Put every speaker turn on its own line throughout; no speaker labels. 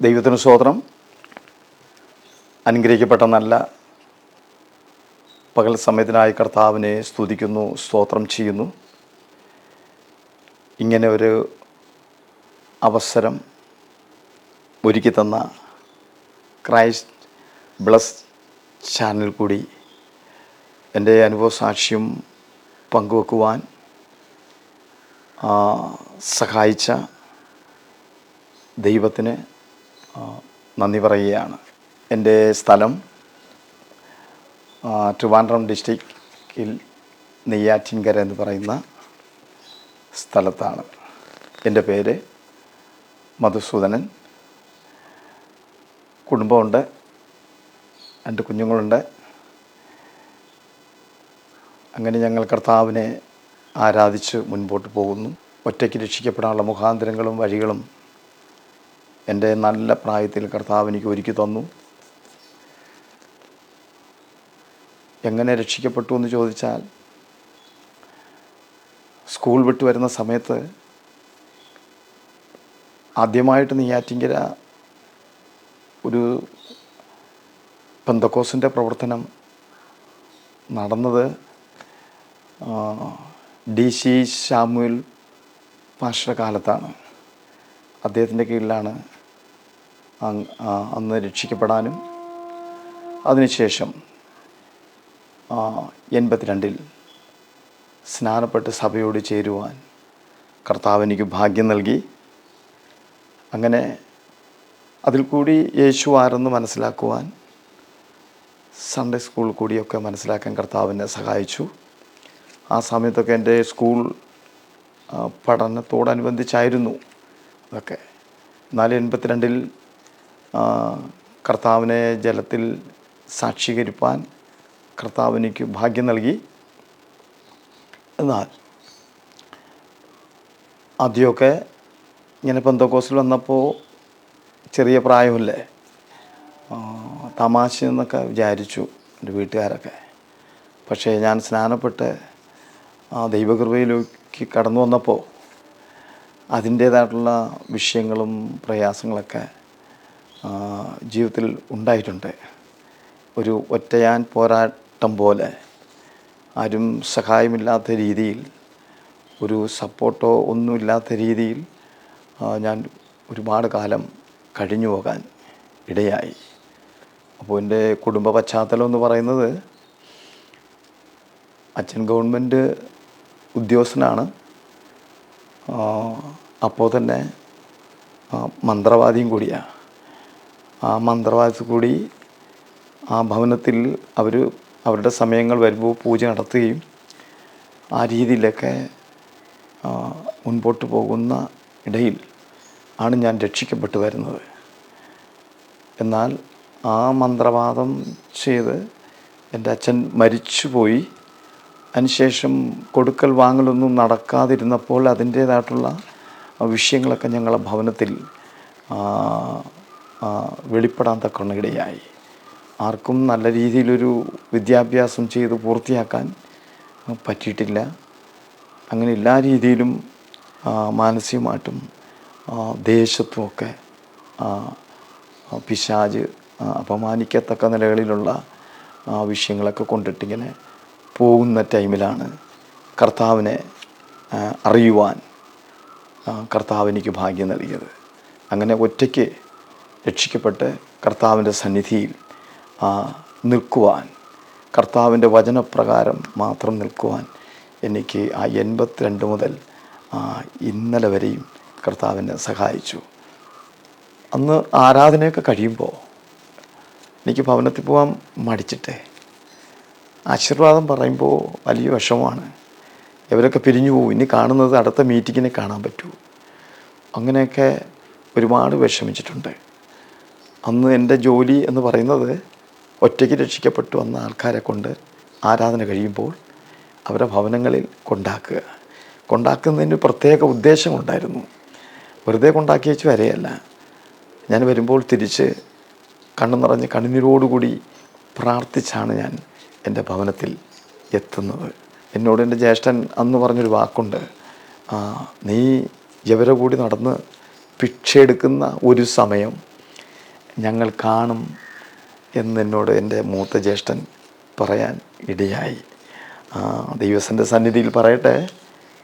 ദൈവത്തിന് സ്തോത്രം. അനുഗ്രഹിക്കപ്പെട്ട നല്ല പകൽ സമയത്തിനായി കർത്താവിനെ സ്തുതിക്കുന്നു സ്തോത്രം ചെയ്യുന്നു. ഇങ്ങനെ ഒരു അവസരം ഒരുക്കി തന്ന ക്രൈസ്റ്റ് ബ്ലസ് ചാനൽ കൂടി എന്റെ അനുഭവ സാക്ഷ്യം പങ്കുവെക്കുവാൻ സഹായിച്ച ദൈവത്തിന് നന്ദി പറയുകയാണ്. എന്റെ സ്ഥലം ട്രിവാൻഡ്രം ഡിസ്ട്രിക്റ്റിൽ നെയ്യാറ്റിൻകര എന്ന് പറയുന്ന സ്ഥലത്താണ്. എന്റെ പേര് മധുസൂദനൻ. കുടുംബമുണ്ട് രണ്ട് കുഞ്ഞുങ്ങളുണ്ട്. അങ്ങനെ ഞങ്ങൾ കർത്താവിനെ ആരാധിച്ച് മുൻപോട്ട് പോകുന്നു. ഒറ്റയ്ക്ക് രക്ഷിക്കപ്പെടാനുള്ള മുഖാന്തരങ്ങളും വഴികളും എന്റെ നല്ല പ്രായത്തിൽ കർത്താവ് എനിക്ക് ഒരുക്കി തന്നു. എങ്ങനെ രക്ഷിക്കപ്പെട്ടു എന്ന് ചോദിച്ചാൽ സ്കൂൾ വിട്ട് വരുന്ന സമയത്ത് ആദ്യമായിട്ട് നെയ്യാറ്റിങ്കര ഒരു പെന്തക്കോസിന്റെ പ്രവർത്തനം നടന്നത് ഡി സി ശാമുൽ പാഷ കാലത്താണ്. അദ്ദേഹത്തിന്റെ കീഴിലാണ് അന്ന് രക്ഷിക്കപ്പെടാനും. അതിനുശേഷം എൺപത്തിരണ്ടിൽ സ്നാനപ്പെട്ട് സഭയോട് ചേരുവാൻ കർത്താവ് എനിക്ക് ഭാഗ്യം നൽകി. അങ്ങനെ അതിൽ കൂടി യേശു ആരെന്ന് മനസ്സിലാക്കുവാൻ സൺഡേ സ്കൂൾ കൂടിയൊക്കെ മനസ്സിലാക്കാൻ കർത്താവിനെ സഹായിച്ചു. ആ സമയത്തൊക്കെ എന്റെ സ്കൂൾ പഠനത്തോടനുബന്ധിച്ചായിരുന്നു അതൊക്കെ. എന്നാൽ എൺപത്തിരണ്ടിൽ കർത്താവിനെ ജലത്തിൽ സാക്ഷീകരിപ്പാൻ കർത്താവ് എനിക്ക് ഭാഗ്യം നൽകി. എന്നാൽ ആദ്യമൊക്കെ ഇങ്ങനെ പെന്തക്കോസിൽ വന്നപ്പോൾ ചെറിയ പ്രായമല്ലേ? തമാശ എന്നൊക്കെ വിചാരിച്ചു എന്റെ വീട്ടുകാരൊക്കെ. പക്ഷേ ഞാൻ സ്നാനപ്പെട്ട് ആ ദൈവകൃപയിലേക്ക് കടന്നു വന്നപ്പോൾ അതിന്റേതായിട്ടുള്ള വിഷയങ്ങളും പ്രയാസങ്ങളൊക്കെ ജീവിതത്തിൽ ഉണ്ടായിട്ടുണ്ട്. ഒരു ഒറ്റയാൻ പോരാട്ടം പോലെ ആരും സഹായമില്ലാത്ത രീതിയിൽ ഒരു സപ്പോർട്ടോ ഒന്നുമില്ലാത്ത രീതിയിൽ ഞാൻ ഒരുപാട് കാലം കഴിഞ്ഞു പോകാൻ ഇടയായി. അപ്പോൾ എന്റെ കുടുംബ പശ്ചാത്തലം എന്ന് പറയുന്നത് അച്ഛൻ ഗവൺമെന്റ് ഉദ്യോഗസ്ഥനാണ്. അപ്പോൾ തന്നെ മന്ത്രവാദിയും കൂടിയാണ്. ആ മന്ത്രവാദത്തിൽ കൂടി ആ ഭവനത്തിൽ അവർ അവരുടെ സമയങ്ങൾ വരുമ്പോൾ പൂജ നടത്തുകയും ആ രീതിയിലൊക്കെ മുൻപോട്ട് പോകുന്ന ഇടയിൽ ആണ് ഞാൻ രക്ഷിക്കപ്പെട്ടു വരുന്നത്. എന്നാൽ ആ മന്ത്രവാദം ചെയ്ത് എന്റെ അച്ഛൻ മരിച്ചുപോയി. അതിനുശേഷം കൊടുക്കൽ വാങ്ങലൊന്നും നടക്കാതിരുന്നപ്പോൾ അതിന്റേതായിട്ടുള്ള വിഷയങ്ങളൊക്കെ ഞങ്ങളെ ഭവനത്തിൽ വെളിപ്പെടാൻ തക്കവണ്ണം ആർക്കും നല്ല രീതിയിലൊരു വിദ്യാഭ്യാസം ചെയ്ത് പൂർത്തിയാക്കാൻ പറ്റിയിട്ടില്ല. അങ്ങനെ എല്ലാ രീതിയിലും മാനസികമായിട്ടും ദേശത്തുമൊക്കെ പിശാജ് അപമാനിക്കത്തക്ക നിലകളിലുള്ള വിഷയങ്ങളൊക്കെ കൊണ്ടിട്ടിങ്ങനെ പോകുന്ന ടൈമിലാണ് കർത്താവിനെ അറിയുവാൻ കർത്താവ് എനിക്ക് ഭാഗ്യം നൽകിയത്. അങ്ങനെ ഒറ്റയ്ക്ക് രക്ഷിക്കപ്പെട്ട് കർത്താവിന്റെ സന്നിധിയിൽ നിൽക്കുവാൻ കർത്താവിന്റെ വചനപ്രകാരം മാത്രം നിൽക്കുവാൻ എനിക്ക് ആ എൺപത്തിരണ്ട് മുതൽ ഇന്നലെ വരെയും കർത്താവിനെ സഹായിച്ചു. അന്ന് ആരാധനയൊക്കെ കഴിയുമ്പോൾ എനിക്ക് ഭവനത്തിൽ പോകാൻ മടിച്ചിട്ടേ. ആശീർവാദം പറയുമ്പോൾ വലിയ വിഷമമാണ്. ഇവരൊക്കെ പിരിഞ്ഞു പോകും ഇനി കാണുന്നത് അടുത്ത മീറ്റിങ്ങിനെ കാണാൻ പറ്റൂ. അങ്ങനെയൊക്കെ ഒരുപാട് വിഷമിച്ചിട്ടുണ്ട്. അന്ന് എന്റെ ജോലി എന്ന് പറയുന്നത് ഒറ്റയ്ക്ക് രക്ഷിക്കപ്പെട്ടു വന്ന ആൾക്കാരെ കൊണ്ട് ആരാധന കഴിയുമ്പോൾ അവരെ ഭവനങ്ങളിൽ കൊണ്ടാക്കുക. കൊണ്ടാക്കുന്നതിന് പ്രത്യേക ഉദ്ദേശമുണ്ടായിരുന്നു. വെറുതെ കൊണ്ടാക്കി വെച്ച് വരെയല്ല. ഞാൻ വരുമ്പോൾ തിരിച്ച് കണ്ണു നിറഞ്ഞ് കണ്ണുനീരോടുകൂടി പ്രാർത്ഥിച്ചാണ് ഞാൻ എന്റെ ഭവനത്തിൽ എത്തുന്നത്. എന്നോട് എന്റെ ജ്യേഷ്ഠൻ അന്ന് പറഞ്ഞൊരു വാക്കുണ്ട്. നീ ഇവരെ കൂടി നടന്ന് ഭിക്ഷ എടുക്കുന്ന ഒരു സമയം ഞങ്ങൾ കാണും എന്നെന്നോട് എന്റെ മൂത്ത ജ്യേഷ്ഠൻ പറയാൻ ഇടയായി. ദൈവത്തിന്റെ സന്നിധിയിൽ പറയട്ടെ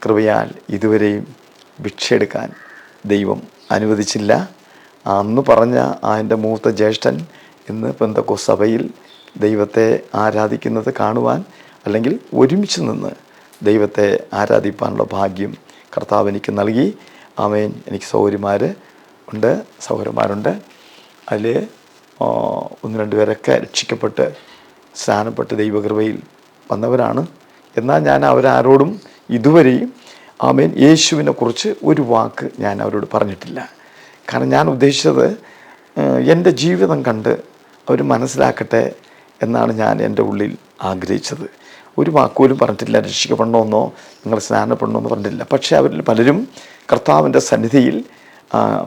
കൃപയാൽ ഇതുവരെയും ഭിക്ഷയെടുക്കാൻ ദൈവം അനുവദിച്ചില്ല. അന്ന് പറഞ്ഞ ആ എന്റെ മൂത്ത ജ്യേഷ്ഠൻ ഇന്ന് പെന്തക്കോ സഭയിൽ ദൈവത്തെ ആരാധിക്കുന്നത് കാണുവാൻ അല്ലെങ്കിൽ ഒരുമിച്ച് നിന്ന് ദൈവത്തെ ആരാധിപ്പാനുള്ള ഭാഗ്യം കർത്താവ് എനിക്ക് നൽകി. ആമേൻ. എനിക്ക് സൗകര്യമാർ ഉണ്ട് സഹോദരന്മാരുണ്ട്. അതിൽ ഒന്ന് രണ്ട് പേരൊക്കെ രക്ഷിക്കപ്പെട്ട് സ്നാനപ്പെട്ട് ദൈവകൃപയിൽ വന്നവരാണ്. എന്നാൽ ഞാൻ അവരാരോടും ഇതുവരെയും ആമേൻ യേശുവിനെ കുറിച്ച് ഒരു വാക്ക് ഞാൻ അവരോട് പറഞ്ഞിട്ടില്ല. കാരണം ഞാൻ ഉദ്ദേശിച്ചത് എന്റെ ജീവിതം കണ്ട് അവർ മനസ്സിലാക്കട്ടെ എന്നാണ് ഞാൻ എന്റെ ഉള്ളിൽ ആഗ്രഹിച്ചത്. ഒരു വാക്കുപോലും പറഞ്ഞിട്ടില്ല രക്ഷിക്കപ്പെടണമെന്നോ നിങ്ങൾ സ്നാനപ്പെടണമെന്നോ പറഞ്ഞിട്ടില്ല. പക്ഷേ അവരിൽ പലരും കർത്താവിന്റെ സന്നിധിയിൽ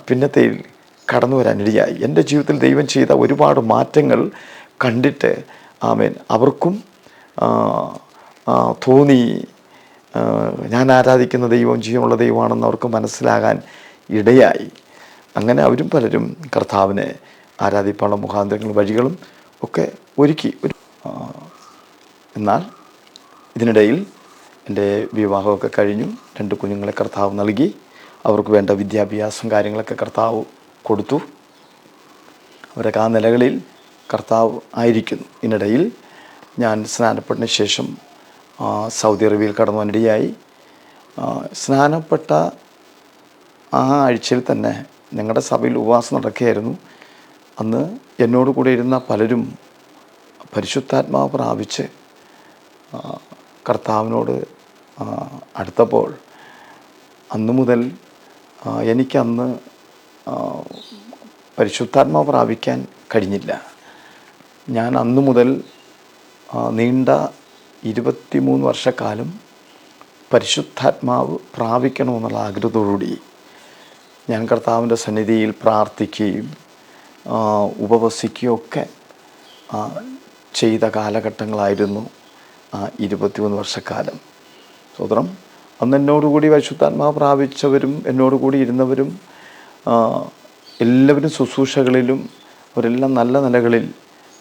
പിന്നത്തെ കടന്നു വരാനിടയായി എന്റെ ജീവിതത്തിൽ ദൈവം ചെയ്ത ഒരുപാട് മാറ്റങ്ങൾ കണ്ടിട്ട് ആമേൻ. അവർക്കും തോന്നി ഞാൻ ആരാധിക്കുന്ന ദൈവം ജീവനുള്ള ദൈവമാണെന്ന് അവർക്ക് മനസ്സിലാകാൻ ഇടയായി. അങ്ങനെ അവരും പലരും കർത്താവിനെ ആരാധിപ്പാനുള്ള മുഖാന്തരങ്ങളും വഴികളും ഒക്കെ ഒരുക്കി. ഒരു എന്നാൽ ഇതിനിടയിൽ എന്റെ വിവാഹമൊക്കെ കഴിഞ്ഞു. രണ്ട് കുഞ്ഞുങ്ങളെ കർത്താവ് നൽകി. അവർക്ക് വേണ്ട വിദ്യാഭ്യാസം കാര്യങ്ങളൊക്കെ കർത്താവ് കൊടുത്തു. അവരൊക്കെ ആ നിലകളിൽ കർത്താവ് ആയിരിക്കുന്നു. ഇതിനിടയിൽ ഞാൻ സ്നാനപ്പെട്ടതിന് ശേഷം സൗദി അറേബ്യയിൽ കടന്നു വന്നിടയായി. സ്നാനപ്പെട്ട ആ ആഴ്ചയിൽ തന്നെ ഞങ്ങളുടെ സഭയിൽ ഉപവാസം നടക്കുകയായിരുന്നു. അന്ന് എന്നോട് കൂടെ ഇരുന്ന പലരും പരിശുദ്ധാത്മാവ് പ്രാപിച്ച് കർത്താവിനോട് അടുത്തപ്പോൾ അന്നു മുതൽ എനിക്കന്ന് പരിശുദ്ധാത്മാവ് പ്രാപിക്കാൻ കഴിഞ്ഞില്ല. ഞാൻ അന്നു മുതൽ നീണ്ട ഇരുപത്തിമൂന്ന് വർഷക്കാലം പരിശുദ്ധാത്മാവ് പ്രാപിക്കണമെന്നുള്ള ആഗ്രഹത്തോടുകൂടി ഞാൻ കർത്താവിന്റെ സന്നിധിയിൽ പ്രാർത്ഥിക്കുകയും ഉപവസിക്കുകയൊക്കെ ചെയ്ത കാലഘട്ടങ്ങളായിരുന്നു ആ ഇരുപത്തിമൂന്ന് വർഷക്കാലം. സ്വതന്ത്രം അന്ന് എന്നോടുകൂടി പരിശുദ്ധാത്മാവ് പ്രാപിച്ചവരും എന്നോടുകൂടി ഇരുന്നവരും എല്ലാവരും ശുശ്രൂഷകളിലും അവരെല്ലാം നല്ല നിലകളിൽ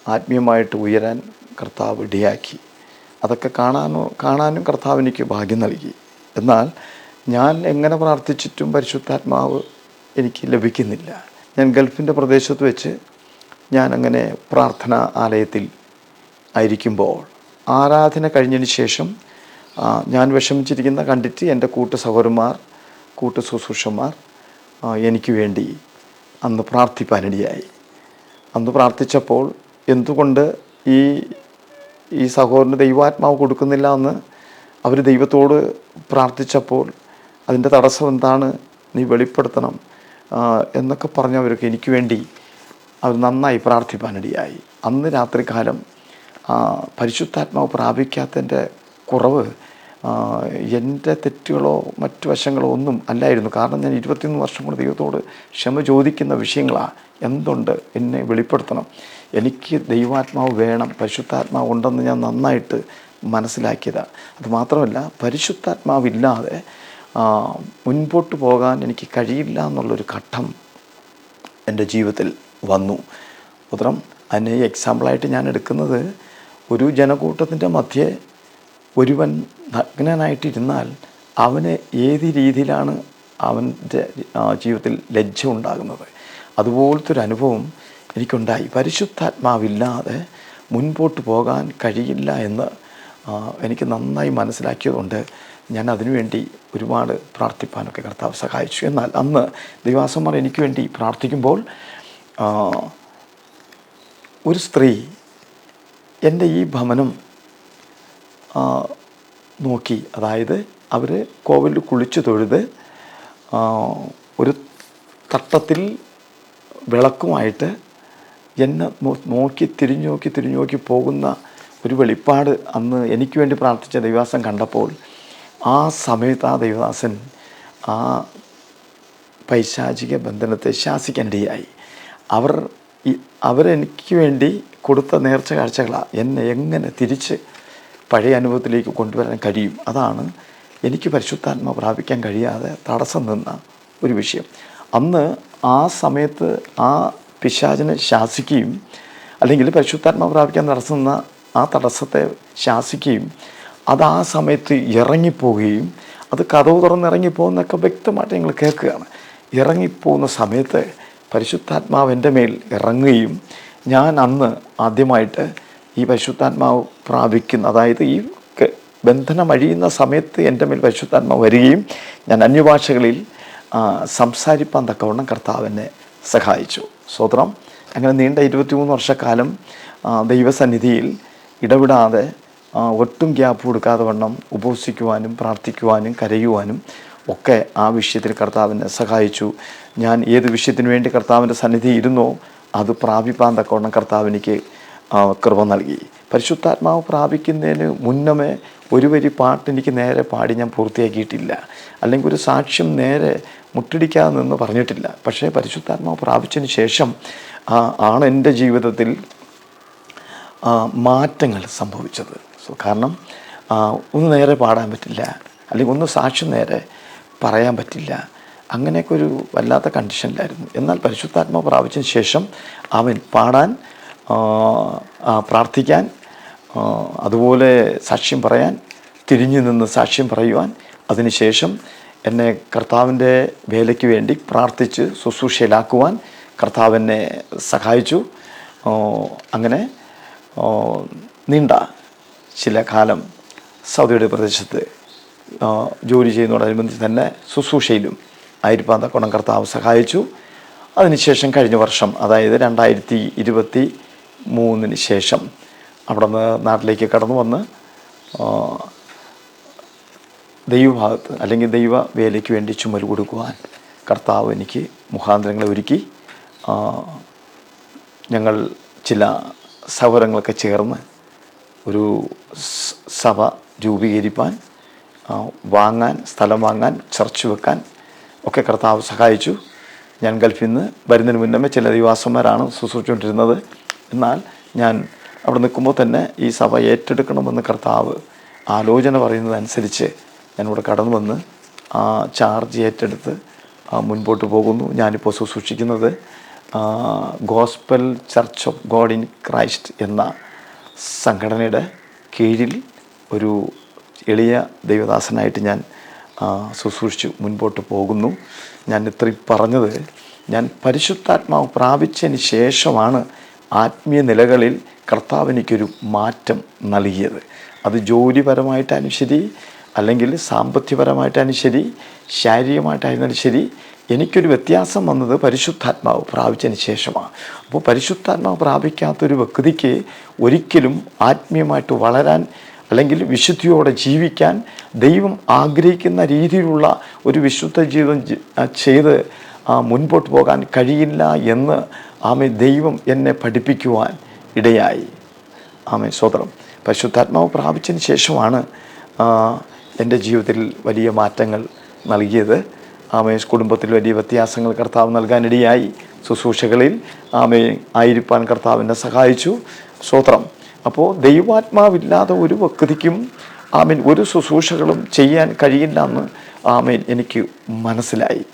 ആത്മീയമായിട്ട് ഉയരാൻ കർത്താവ് ഇടയാക്കി. അതൊക്കെ കാണാനോ കാണാനും കർത്താവ് എനിക്ക് ഭാഗ്യം നൽകി. എന്നാൽ ഞാൻ എങ്ങനെ പ്രാർത്ഥിച്ചിട്ടും പരിശുദ്ധാത്മാവ് എനിക്ക് ലഭിക്കുന്നില്ല. ഞാൻ ഗൾഫിന്റെ പ്രദേശത്ത് വെച്ച് ഞാൻ അങ്ങനെ പ്രാർത്ഥന ആലയത്തിൽ ആയിരിക്കുമ്പോൾ ആരാധന കഴിഞ്ഞതിന് ശേഷം ഞാൻ വിഷമിച്ചിരിക്കുന്ന കണ്ടിട്ട് എന്റെ കൂട്ടു സഹോദരന്മാർ കൂട്ടു ശുശ്രൂഷന്മാർ എനിക്ക് വേണ്ടി അന്ന് പ്രാർത്ഥിപ്പാനിടയായി. അന്ന് പ്രാർത്ഥിച്ചപ്പോൾ എന്തുകൊണ്ട് ഈ ഈ സഹോദരന് ദൈവാത്മാവ് കൊടുക്കുന്നില്ല എന്ന് അവർ ദൈവത്തോട് പ്രാർത്ഥിച്ചപ്പോൾ അതിന്റെ തടസ്സം എന്താണ്? നീ വെളിപ്പെടുത്തണം എന്നൊക്കെ പറഞ്ഞവരൊക്കെ എനിക്ക് വേണ്ടി അവർ നന്നായി പ്രാർത്ഥിപ്പാനിടയായി. അന്ന് രാത്രികാലം പരിശുദ്ധാത്മാവ് പ്രാപിക്കാത്തതിന്റെ കുറവ് എന്റെ തെറ്റുകളോ മറ്റു വശങ്ങളോ ഒന്നും അല്ലായിരുന്നു. കാരണം ഞാൻ ഇരുപത്തിയൊന്ന് വർഷം കൊണ്ട് ദൈവത്തോട് ക്ഷമ ചോദിക്കുന്ന വിഷയങ്ങളാണ് എന്തുണ്ട്? എന്നെ വെളിപ്പെടുത്തണം. എനിക്ക് ദൈവാത്മാവ് വേണം. പരിശുദ്ധാത്മാവ് ഉണ്ടെന്ന് ഞാൻ നന്നായിട്ട് മനസ്സിലാക്കിയതാണ് അതുമാത്രമല്ല പരിശുദ്ധാത്മാവില്ലാതെ മുൻപോട്ട് പോകാൻ എനിക്ക് കഴിയില്ല എന്നുള്ളൊരു ഘട്ടം എന്റെ ജീവിതത്തിൽ വന്നു. ഉത്തരം അതിനെ എക്സാമ്പിളായിട്ട് ഞാൻ എടുക്കുന്നത് ഒരു ജനക്കൂട്ടത്തിന്റെ മധ്യേ ഒരുവൻ നഗ്നനായിട്ടിരുന്നാൽ അവന് ഏത് രീതിയിലാണ് അവന്റെ ജീവിതത്തിൽ ലജ്ജ ഉണ്ടാകുന്നത് അതുപോലത്തെ ഒരു അനുഭവം എനിക്കുണ്ടായി. പരിശുദ്ധാത്മാവില്ലാതെ മുൻപോട്ട് പോകാൻ കഴിയില്ല എന്ന് എനിക്ക് നന്നായി മനസ്സിലാക്കിയതുകൊണ്ട് ഞാൻ അതിനുവേണ്ടി ഒരുപാട് പ്രാർത്ഥിപ്പാനൊക്കെ കർത്താവ് സഹായിച്ചു. എന്നാൽ അന്ന് ദൈവാസന്മാർ എനിക്ക് വേണ്ടി പ്രാർത്ഥിക്കുമ്പോൾ ഒരു സ്ത്രീ എന്റെ ഈ ഭവനം നോക്കി. അതായത് അവർ കോവിലിൽ കുളിച്ചു തൊഴുത് ഒരു തട്ടത്തിൽ വിളക്കുമായിട്ട് എന്നെ നോക്കി തിരിഞ്ഞു നോക്കി തിരിഞ്ഞു നോക്കി പോകുന്ന ഒരു വെളിപ്പാട് അന്ന് എനിക്ക് വേണ്ടി പ്രാർത്ഥിച്ച ദൈവദാസൻ കണ്ടപ്പോൾ ആ സമയത്ത് ആ ദൈവദാസൻ ആ പൈശാചിക ബന്ധനത്തെ ശാസിക്കേണ്ടതായി അവർ അവരെനിക്ക് വേണ്ടി കൊടുത്ത നേർച്ച കാഴ്ചകളാണ് എന്നെ എങ്ങനെ തിരിച്ച് പഴയ അനുഭവത്തിലേക്ക് കൊണ്ടുവരാൻ കഴിയും. അതാണ് എനിക്ക് പരിശുദ്ധാത്മ പ്രാപിക്കാൻ കഴിയാതെ തടസ്സം നിന്ന ഒരു വിഷയം. അന്ന് ആ സമയത്ത് ആ പിശാചിനെ ശാസിക്കുകയും അല്ലെങ്കിൽ പരിശുദ്ധാത്മ പ്രാപിക്കാൻ നടത്തുന്ന ആ തടസ്സത്തെ ശാസിക്കുകയും അത് ആ സമയത്ത് ഇറങ്ങിപ്പോവുകയും അത് കഥവ് തുറന്ന് ഇറങ്ങിപ്പോകുന്നൊക്കെ വ്യക്തമായിട്ട് ഞങ്ങൾ കേൾക്കുകയാണ്. ഇറങ്ങിപ്പോകുന്ന സമയത്ത് പരിശുദ്ധാത്മാവ് എന്റെ മേൽ ഇറങ്ങുകയും ഞാൻ അന്ന് ആദ്യമായിട്ട് ഈ പരിശുദ്ധാത്മാവ് പ്രാപിക്കുന്ന അതായത് ഈ ബന്ധനം അഴിയുന്ന സമയത്ത് എന്റെ മേൽ പരിശുദ്ധാത്മാവ് വരികയും ഞാൻ അന്യഭാഷകളിൽ സംസാരിപ്പാൻ തക്കവണ്ണം കർത്താവ് എന്നെ സഹായിച്ചു. സ്വത്രം അങ്ങനെ നീണ്ട ഇരുപത്തിമൂന്ന് വർഷക്കാലം ദൈവസന്നിധിയിൽ ഇടപെടാതെ ഒട്ടും ഗ്യാപ്പ് കൊടുക്കാതെ വണ്ണം ഉപവസിക്കുവാനും പ്രാർത്ഥിക്കുവാനും കരയുവാനും ഒക്കെ ആ വിഷയത്തിൽ കർത്താവിനെ സഹായിച്ചു. ഞാൻ ഏത് വിഷയത്തിന് വേണ്ടി കർത്താവിന്റെ സന്നിധി ഇരുന്നോ അത് പ്രാപിപ്പാൻ തക്കവണ്ണം കർത്താവ് എനിക്ക് ആ, കൃപ നൽകി. പരിശുദ്ധാത്മാവ് പ്രാപിക്കുന്നതിന് മുന്നമേ ഒരു വരി പാട്ട് എനിക്ക് നേരെ പാടി ഞാൻ പൂർത്തിയാക്കിയിട്ടില്ല. അല്ലെങ്കിൽ ഒരു സാക്ഷ്യം നേരെ മുട്ടിടിക്കാതെ നിന്ന് പറഞ്ഞിട്ടില്ല. പക്ഷേ പരിശുദ്ധാത്മാവ് പ്രാപിച്ചതിന് ശേഷം ആണ് എന്റെ ജീവിതത്തിൽ മാറ്റങ്ങൾ സംഭവിച്ചത്. സോ കാരണം ഒന്ന് നേരെ പാടാൻ പറ്റില്ല. അല്ലെങ്കിൽ ഒന്ന് സാക്ഷ്യം നേരെ പറയാൻ പറ്റില്ല. അങ്ങനെയൊക്കെ ഒരു വല്ലാത്ത കണ്ടീഷനിലായിരുന്നു എന്നാൽ പരിശുദ്ധാത്മാവ് പ്രാപിച്ചതിന് ശേഷം അവൻ പാടാൻ പ്രാർത്ഥിക്കാൻ അതുപോലെ സാക്ഷ്യം പറയാൻ തിരിഞ്ഞു നിന്ന് സാക്ഷ്യം പറയുവാൻ അതിനുശേഷം എന്നെ കർത്താവിന്റെ വേലയ്ക്ക് വേണ്ടി പ്രാർത്ഥിച്ച് ശുശ്രൂഷയിലാക്കുവാൻ കർത്താവ് എന്നെ സഹായിച്ചു. അങ്ങനെ നീണ്ട ചില കാലം സൗദിയുടെ പ്രദേശത്ത് ജോലി ചെയ്യുന്നതോടനുബന്ധിച്ച് തന്നെ ശുശ്രൂഷയിലും ആയിരിക്കാൻ തക്കോണം കർത്താവ് സഹായിച്ചു. അതിനുശേഷം കഴിഞ്ഞ വർഷം അതായത് രണ്ടായിരത്തി ഇരുപത്തി മൂന്നിന് ശേഷം അവിടെ നിന്ന് നാട്ടിലേക്ക് കടന്നു വന്ന് ദൈവഭാഗത്ത് അല്ലെങ്കിൽ ദൈവ വേലയ്ക്ക് വേണ്ടി ചുമൽ കൊടുക്കുവാൻ കർത്താവ് എനിക്ക് മുഖാന്തരങ്ങളെ ഒരുക്കി. ഞങ്ങൾ ചില സൗകര്യങ്ങളൊക്കെ ചേർന്ന് ഒരു സഭ രൂപീകരിപ്പാൻ വാങ്ങാൻ സ്ഥലം വാങ്ങാൻ ചർച്ച് വെക്കാൻ ഒക്കെ കർത്താവ് സഹായിച്ചു. ഞാൻ ഗൾഫിൽ നിന്ന് വരുന്നതിന് മുന്നമേ ചില ദിവാസന്മാരാണ് ശുശ്രൂഷിച്ചുകൊണ്ടിരുന്നത് എന്നാൽ ഞാൻ അവിടെ നിൽക്കുമ്പോൾ തന്നെ ഈ സഭ ഏറ്റെടുക്കണമെന്ന് കർത്താവ് ആലോചന പറയുന്നതനുസരിച്ച് ഞാനിവിടെ കടന്നു വന്ന് ആ ചാർജ് ഏറ്റെടുത്ത് മുൻപോട്ട് പോകുന്നു. ഞാനിപ്പോൾ ശുശ്രൂഷിക്കുന്നത് ആ, Gospel Church of God in Christ എന്ന സംഘടനയുടെ കീഴിൽ ഒരു എളിയ ദൈവദാസനായിട്ട് ഞാൻ ശുശ്രൂഷിച്ചു മുൻപോട്ട് പോകുന്നു. ഞാൻ ഇത്രയും പറഞ്ഞത് ഞാൻ പരിശുദ്ധാത്മാവ് പ്രാപിച്ചതിന് ശേഷമാണ് ആത്മീയ നിലകളിൽ കർത്താവ് എനിക്കൊരു മാറ്റം നൽകിയത്. അത് ജോലിപരമായിട്ടായാലും ശരി അല്ലെങ്കിൽ സാമ്പത്തികപരമായിട്ടായാലും ശരി ശാരീരികമായിട്ടായിരുന്നാലും ശരി എനിക്കൊരു വ്യത്യാസം വന്നത് പരിശുദ്ധാത്മാവ് പ്രാപിച്ചതിന് ശേഷമാണ്. അപ്പോൾ പരിശുദ്ധാത്മാവ് പ്രാപിക്കാത്തൊരു വ്യക്തിക്ക് ഒരിക്കലും ആത്മീയമായിട്ട് വളരാൻ അല്ലെങ്കിൽ വിശുദ്ധിയോടെ ജീവിക്കാൻ ദൈവം ആഗ്രഹിക്കുന്ന രീതിയിലുള്ള ഒരു വിശുദ്ധ ജീവിതം ചെയ്ത് മുൻപോട്ട് പോകാൻ കഴിയില്ല എന്ന് ആമെ ദൈവം എന്നെ പഠിപ്പിക്കുവാൻ ഇടയായി. ആമേ സ്വതന്ത്രം പരിശുദ്ധാത്മാവ് പ്രാപിച്ചതിന് ശേഷമാണ് എന്റെ ജീവിതത്തിൽ വലിയ മാറ്റങ്ങൾ നൽകിയത്. ആമേ കുടുംബത്തിൽ വലിയ വ്യത്യാസങ്ങൾ കർത്താവ് നൽകാനിടയായി ശുശ്രൂഷകളിൽ ആമേ ആയിരിക്കാൻ കർത്താവിനെ സഹായിച്ചു. സ്വത്രം അപ്പോൾ ദൈവാത്മാവില്ലാതെ ഒരു വ്യക്തിക്കും ആമീൻ ഒരു ശുശ്രൂഷകളും ചെയ്യാൻ കഴിയില്ല എന്ന് ആമേൻ എനിക്ക് മനസ്സിലായി.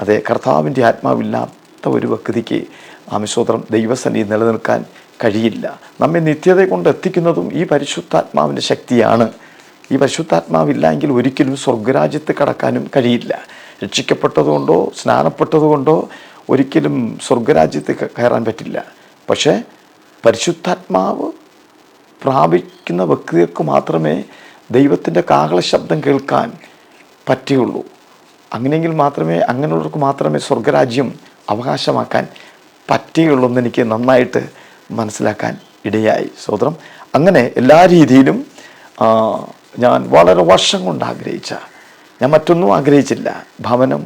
അതെ കർത്താവിന്റെ ആത്മാവില്ലാത്ത ഒരു വ്യക്തിക്ക് ആമിസ്വത്രം ദൈവസന്നിധി നിലനിൽക്കാൻ കഴിയില്ല. നമ്മെ നിത്യത കൊണ്ട് എത്തിക്കുന്നതും ഈ പരിശുദ്ധാത്മാവിന്റെ ശക്തിയാണ്. ഈ പരിശുദ്ധാത്മാവില്ല എങ്കിൽ ഒരിക്കലും സ്വർഗരാജ്യത്ത് കടക്കാനും കഴിയില്ല. രക്ഷിക്കപ്പെട്ടതുകൊണ്ടോ സ്നാനപ്പെട്ടതുകൊണ്ടോ ഒരിക്കലും സ്വർഗരാജ്യത്ത് കയറാൻ പറ്റില്ല. പക്ഷേ പരിശുദ്ധാത്മാവ് പ്രാപിക്കുന്ന വ്യക്തികൾക്ക് മാത്രമേ ദൈവത്തിന്റെ കാഹള ശബ്ദം കേൾക്കാൻ പറ്റുകയുള്ളൂ. അങ്ങനെയെങ്കിൽ മാത്രമേ അങ്ങനെയുള്ളവർക്ക് മാത്രമേ സ്വർഗരാജ്യം അവകാശമാക്കാൻ പറ്റുകയുള്ളൂ എന്ന് എനിക്ക് നന്നായിട്ട് മനസ്സിലാക്കാൻ ഇടയായി. സോദരം അങ്ങനെ എല്ലാ രീതിയിലും ഞാൻ വളരെ വർഷം കൊണ്ട് ആഗ്രഹിച്ച ഞാൻ മറ്റൊന്നും ആഗ്രഹിച്ചില്ല. ഭവനം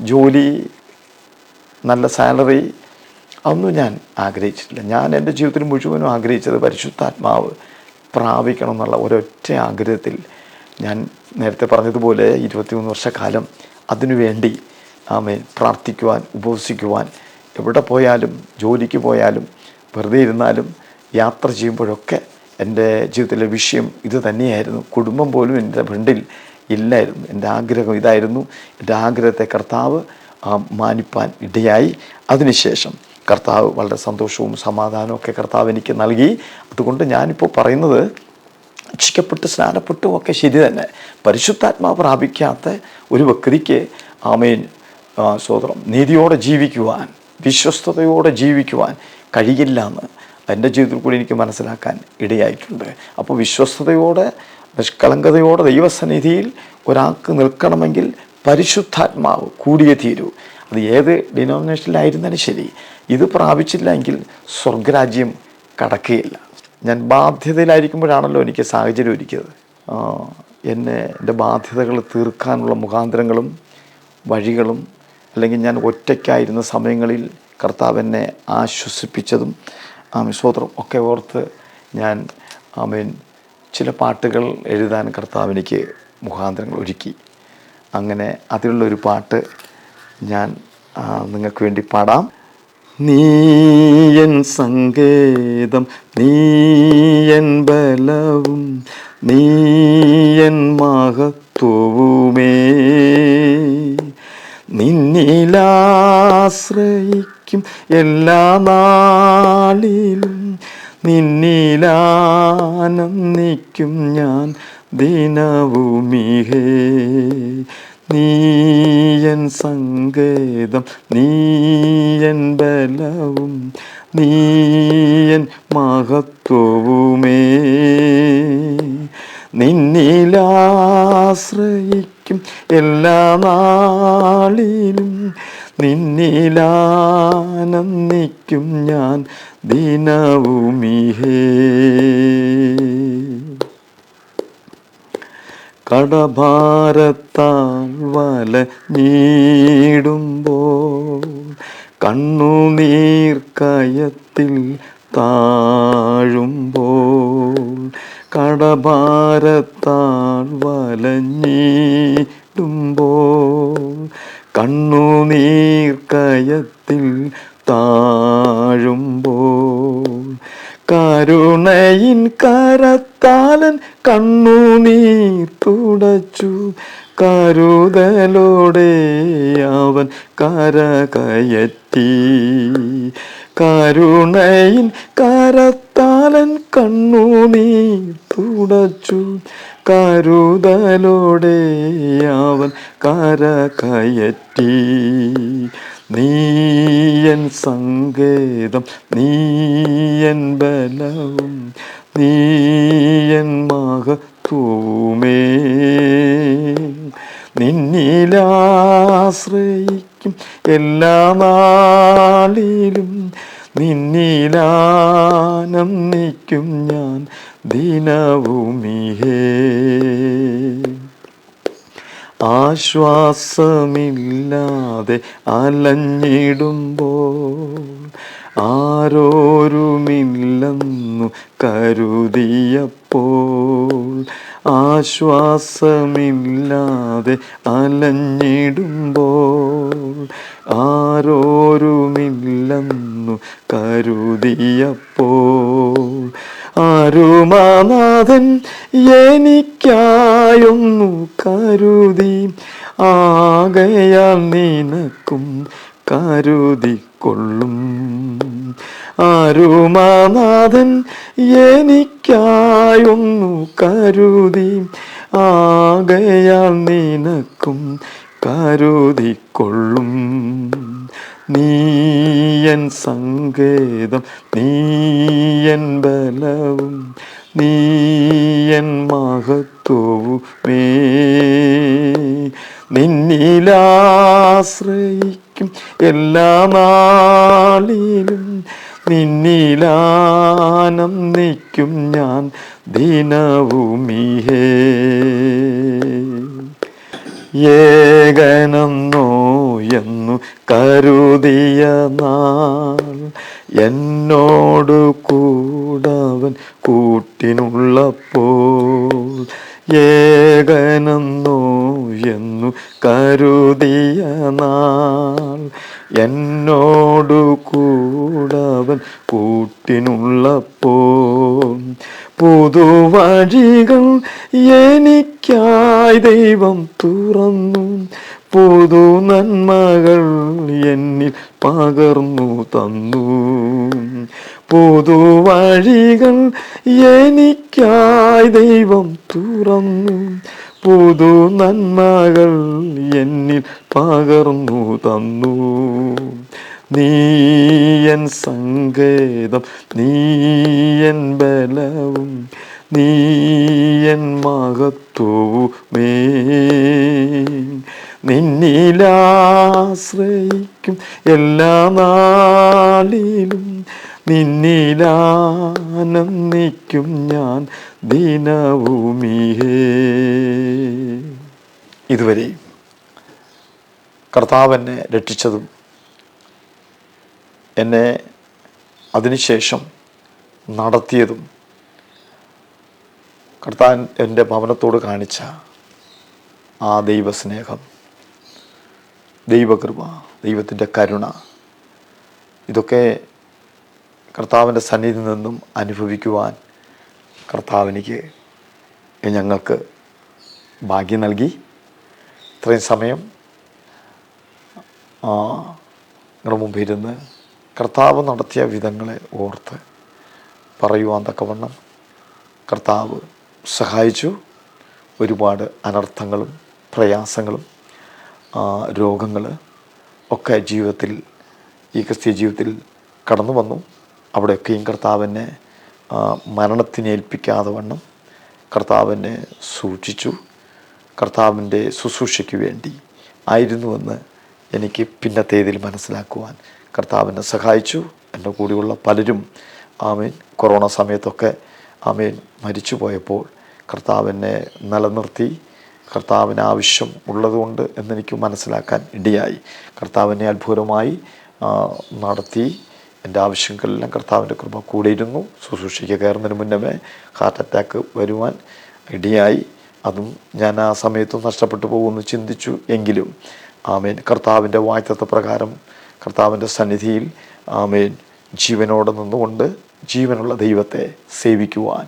ജോലി നല്ല സാലറി അതൊന്നും ഞാൻ ആഗ്രഹിച്ചിട്ടില്ല. ഞാൻ എന്റെ ജീവിതത്തിൽ മുഴുവനും ആഗ്രഹിച്ചത് പരിശുദ്ധാത്മാവ് പ്രാപിക്കണം എന്നുള്ള ഒരൊറ്റ ആഗ്രഹത്തിൽ ഞാൻ നേരത്തെ പറഞ്ഞതുപോലെ ഇരുപത്തിമൂന്ന് വർഷക്കാലം അതിനുവേണ്ടി ആമേ പ്രാർത്ഥിക്കുവാൻ ഉപവസിക്കുവാൻ എവിടെ പോയാലും ജോലിക്ക് പോയാലും വെറുതെ ഇരുന്നാലും യാത്ര ചെയ്യുമ്പോഴൊക്കെ എന്റെ ജീവിതത്തിലെ വിഷയം ഇത് തന്നെയായിരുന്നു. കുടുംബം പോലും എന്റെ ഫ്രണ്ടിൽ ഇല്ലായിരുന്നു. എന്റെ ആഗ്രഹം ഇതായിരുന്നു. എന്റെ ആഗ്രഹത്തെ കർത്താവ് മാനിപ്പാൻ ഇടയായി. അതിനുശേഷം കർത്താവ് വളരെ സന്തോഷവും സമാധാനവും ഒക്കെ കർത്താവ് എനിക്ക് നൽകി. അതുകൊണ്ട് ഞാനിപ്പോൾ പറയുന്നത് രക്ഷിക്കപ്പെട്ട് സ്നാനപ്പെട്ടും ഒക്കെ ശരി തന്നെ. പരിശുദ്ധാത്മാവ് പ്രാപിക്കാത്ത ഒരു വ്യക്തിക്ക് ആമേൻ. സ്വതന്ത്രം നീതിയോടെ ജീവിക്കുവാൻ വിശ്വസ്തയോടെ ജീവിക്കുവാൻ കഴിയില്ല എന്ന് എന്റെ ജീവിതത്തിൽ കൂടി എനിക്ക് മനസ്സിലാക്കാൻ ഇടയായിട്ടുണ്ട്. അപ്പോൾ വിശ്വസ്തയോടെ നിഷ്കളങ്കതയോടെ ദൈവസന്നിധിയിൽ ഒരാൾക്ക് നിൽക്കണമെങ്കിൽ പരിശുദ്ധാത്മാവ് കൂടിയേ തീരൂ. അത് ഏത് ഡിനോമിനേഷനിലായിരുന്നാലും ശരി. ഇത് പ്രാപിച്ചില്ല എങ്കിൽ സ്വർഗരാജ്യം കടക്കുകയില്ല. ഞാൻ ബാധ്യതയിലായിരിക്കുമ്പോഴാണല്ലോ എനിക്ക് സാഹചര്യം ഒരുക്കിയത്. എന്നെ എന്റെ ബാധ്യതകൾ തീർക്കാനുള്ള മുഖാന്തരങ്ങളും വഴികളും അല്ലെങ്കിൽ ഞാൻ ഒറ്റയ്ക്കായിരുന്ന സമയങ്ങളിൽ കർത്താവ് എന്നെ ആശ്വസിപ്പിച്ചതും ആ സ്വോത്രം ഒക്കെ ഓർത്ത് ഞാൻ ആമീൻ ചില പാട്ടുകൾ എഴുതാൻ കർത്താവ് എനിക്ക് മുഖാന്തരങ്ങൾ ഒരുക്കി. അങ്ങനെ അതിലുള്ളൊരു പാട്ട് ഞാൻ നിങ്ങൾക്ക് വേണ്ടി പാടാം. നീയൻ സങ്കേതം നീയൻ ബലവും നീയൻ മഹത്വവുമേ. നിന്നിലാശ്രയിക്കും എല്ലാ നാളിലും നിന്നിലാനന്ദിക്കും ഞാൻ ദിനവുമിഹേ. നീയൻ സങ്കേതം നീയൻ ബലവും നീയൻ മഹത്വവുമേ. നിന്നിലാശ്രയിക്കും എല്ലാ നാളിലും നിന്നിലാനന്ദിക്കും ഞാൻ ദിനവുമിഹേ. കടഭാരത്താൽ വലഞ്ഞിടുമ്പോൾ കണ്ണുനീർ കയത്തിൽ താഴുമ്പോൾ കടഭാരത്താൽ വലഞ്ഞീടുമ്പോൾ കണ്ണുനീർ കയത്തിൽ താഴുമ്പോൾ കരുണയിൻ കരത്താലൻ കണ്ണുനീർ തുടച്ചു. കരുതലോടെ അവൻ കര കയറ്റി കരുണയിൻ കരത്താലൻ കണ്ണുനീർ തുടച്ചു. കരുതലോടെ അവൻ കരകയറ്റി. നീയൻ സങ്കേതം നീയൻ ബലവും നീയൻ മഹത്വമേ നിന്നിലാശ്രയിക്കും എല്ലാ നാളിലും നിന്നിലാനന്ദിക്കും ഞാൻ ദിനവുമിഹേ. ആശ്വാസമില്ലാതെ അലഞ്ഞിടുമ്പോൾ ആരോരുമില്ലെന്നു കരുതിയപ്പോൾ ആശ്വാസമില്ലാതെ അലഞ്ഞിടുമ്പോൾ ആരോരുമില്ലെന്നു കരുതിയപ്പോൾ ആരുമാനാഥൻ എനിക്കായൊന്നു കരുതി. ആകയാൽ നിനക്കും കരുതിക്കൊള്ളും. ആരുമാനാഥൻ എനിക്കായൊന്നു കരുതി. ആകയാൽ നിനക്കും കരുതിക്കൊള്ളും. നീയൻ സങ്കേതം നീയൻ ബലവും നീയൻ മഹത്വവുമേ നിന്നിലാശ്രയിക്കും എല്ലാ നാളിലും നിന്നിലാനന്ദിക്കും ഞാൻ ദിനവുമിഹേ. ഏകനെന്നോ എന്നു കരുതിയ നാൾ എന്നോട് കൂടവൻ കൂട്ടിനുള്ളപ്പോൾ ഏകനെന്നോ എന്നു കരുതിയ നാൾ എന്നോടു കൂടവൻ കൂട്ടിനുള്ളപ്പോൾ പുതുവഴികൾ എനിക്കായി ദൈവം തുറന്നു. പുതു നന്മകൾ എന്നിൽ പകർന്നു തന്നു. പുതുവഴികൾ എനിക്കായി ദൈവം തുറന്നു. പുതു നന്മകൾ എന്നിൽ പകർന്നു തന്നു. നീയൻ സങ്കേതം നീയൻ ബലവും നീയൻ മഹത്വവുമേ നിന്നിലാശ്രയിക്കും എല്ലാ നാളിലും. നിന്നിലാനന്ദിക്കും ഞാൻ ദിനവുമിഹേ. ഇതുവരെ കർത്താവ് എന്നെ രക്ഷിച്ചതും എന്നെ അതിനുശേഷം നടത്തിയതും കർത്താൻ എന്റെ ഭവനത്തോട് കാണിച്ച ആ ദൈവസ്നേഹം ദൈവകൃപ ദൈവത്തിന്റെ കരുണ ഇതൊക്കെ കർത്താവിന്റെ സന്നിധിയിൽ നിന്നും അനുഭവിക്കുവാൻ കർത്താവിനിക്ക് ഞങ്ങൾക്ക് ഭാഗ്യം നൽകി. ഇത്രയും സമയം നിങ്ങളുടെ മുമ്പിൽ ഇരുന്ന് കർത്താവ് നടത്തിയ വിധങ്ങളെ ഓർത്ത് പറയുവാൻ തക്കവണ്ണം കർത്താവ് സഹായിച്ചു. ഒരുപാട് അനർത്ഥങ്ങളും പ്രയാസങ്ങളും രോഗങ്ങൾ ഒക്കെ ജീവിതത്തിൽ ഈ ക്രിസ്തീയ ജീവിതത്തിൽ കടന്നു വന്നു. അവിടെയൊക്കെയും കർത്താവിനെ മരണത്തിനേൽപ്പിക്കാതെ വണ്ണം കർത്താവിനെ സൂക്ഷിച്ചു. കർത്താവിന്റെ ശുശ്രൂഷയ്ക്ക് വേണ്ടി ആയിരുന്നുവെന്ന് എനിക്ക് പിന്നത്തേതിൽ മനസ്സിലാക്കുവാൻ കർത്താവിനെ സഹായിച്ചു. എന്റെ കൂടെയുള്ള പലരും ആമീൻ. കൊറോണ സമയത്തൊക്കെ ആമീൻ മരിച്ചു പോയപ്പോൾ കർത്താവിനെ നിലനിർത്തി. കർത്താവിന് ആവശ്യം ഉള്ളതുകൊണ്ട് എന്നെനിക്ക് മനസ്സിലാക്കാൻ ഇടയായി. കർത്താവിനെ അത്ഭുതമായി നടത്തി. എന്റെ ആവശ്യങ്ങളെല്ലാം കർത്താവിന്റെ കൃപ കൂടിയിരുന്നു. ശുശ്രൂഷയ്ക്ക് കയറുന്നതിന് മുന്നമേ ഹാർട്ട് അറ്റാക്ക് വരുവാൻ ഇടയായി. അതും ഞാൻ ആ സമയത്തും നഷ്ടപ്പെട്ടു പോകുമെന്ന് ചിന്തിച്ചു എങ്കിലും ആമേൻ. കർത്താവിന്റെ വായ്ത്തത്വ പ്രകാരം കർത്താവിന്റെ സന്നിധിയിൽ ആമേൻ. ജീവനോടെ നിന്നുകൊണ്ട് ജീവനുള്ള ദൈവത്തെ സേവിക്കുവാൻ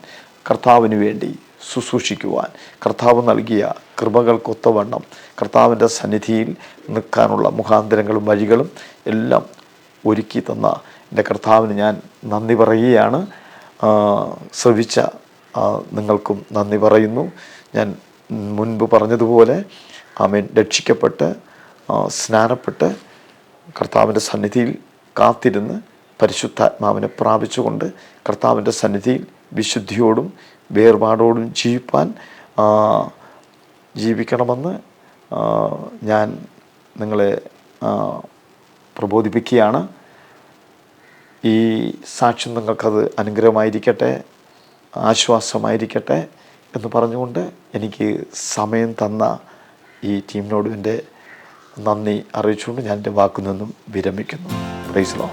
കർത്താവിന് വേണ്ടി ശുശ്രൂഷിക്കുവാൻ കർത്താവ് നൽകിയ കൃപകൾക്കൊത്തവണ്ണം കർത്താവിന്റെ സന്നിധിയിൽ നിൽക്കാനുള്ള മുഖാന്തരങ്ങളും വഴികളും എല്ലാം ഒരുക്കി തന്ന എന്റെ കർത്താവിന് ഞാൻ നന്ദി പറയുകയാണ്. ശ്രവിച്ച നിങ്ങൾക്കും നന്ദി പറയുന്നു. ഞാൻ മുൻപ് പറഞ്ഞതുപോലെ ആമേൻ രക്ഷിക്കപ്പെട്ട് സ്നാനപ്പെട്ട് കർത്താവിന്റെ സന്നിധിയിൽ കാത്തിരുന്ന് പരിശുദ്ധാത്മാവിനെ പ്രാപിച്ചുകൊണ്ട് കർത്താവിന്റെ സന്നിധിയിൽ വിശുദ്ധിയോടും വേർപാടോടും ജീവിപ്പാൻ ജീവിക്കണമെന്ന് ഞാൻ നിങ്ങളെ പ്രബോധിപ്പിക്കുകയാണ്. ഈ സാക്ഷ്യം നിങ്ങൾക്കത് അനുഗ്രഹമായിരിക്കട്ടെ ആശ്വാസമായിരിക്കട്ടെ എന്ന് പറഞ്ഞുകൊണ്ട് എനിക്ക് സമയം തന്ന ഈ ടീമിനോട് എന്റെ നന്ദി അറിയിച്ചുകൊണ്ട് ഞാൻ എന്റെ വാക്കുനിന്നും വിരമിക്കുന്നു. Price law